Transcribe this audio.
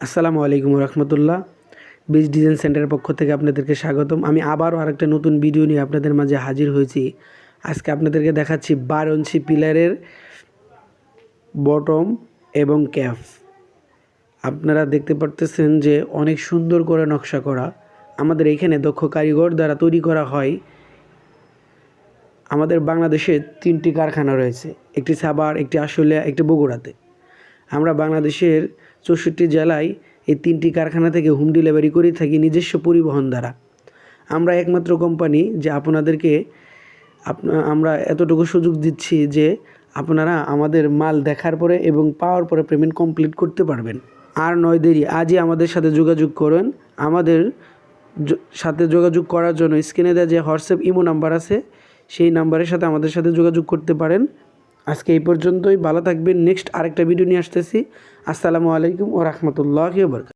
আসসালামু আলাইকুম রহমতুল্লাহ। Beach design সেন্টারের পক্ষ থেকে আপনাদেরকে স্বাগতম। আমি আবারও আরেকটা নতুন ভিডিও নিয়ে আপনাদের মাঝে হাজির হয়েছি। আজকে আপনাদেরকে দেখাচ্ছি বারো ইঞ্চি পিলারের বটম এবং ক্যাফ আপনারা দেখতে পারতেছেন যে অনেক সুন্দর করে নকশা করা। আমাদের এখানে দক্ষ কারিগর দ্বারা তৈরি করা হয়। আমাদের বাংলাদেশে তিনটি কারখানা রয়েছে। একটি সাবার একটি আশুলিয়া, একটি বগুড়াতে। আমরা বাংলাদেশের চৌষট্টি জেলায় এই তিনটি কারখানা থেকে হোম ডেলিভারি করে, থাকি নিজস্ব পরিবহন দ্বারা। আমরা একমাত্র কোম্পানি যে আপনাদেরকে আমরা এতটুকু সুযোগ দিচ্ছি যে আপনারা আমাদের মাল দেখার পরে এবং পাওয়ার পরে পেমেন্ট কমপ্লিট করতে পারবেন। আর নয় দেরি, আজই আমাদের সাথে যোগাযোগ করেন। আমাদের সাথে যোগাযোগ করার জন্য স্ক্রিনে দেওয়া যে হোয়াটসঅ্যাপ ইমো নাম্বার আছে, সেই নাম্বারের সাথে আমাদের সাথে যোগাযোগ করতে পারেন। আজকে এই পর্যন্তই। ভালো থাকবেন। নেক্সট আরেকটা ভিডিও নিয়ে আসতেছি। আসসালামু আলাইকুম ও রহমতুল্লাহ বরকাত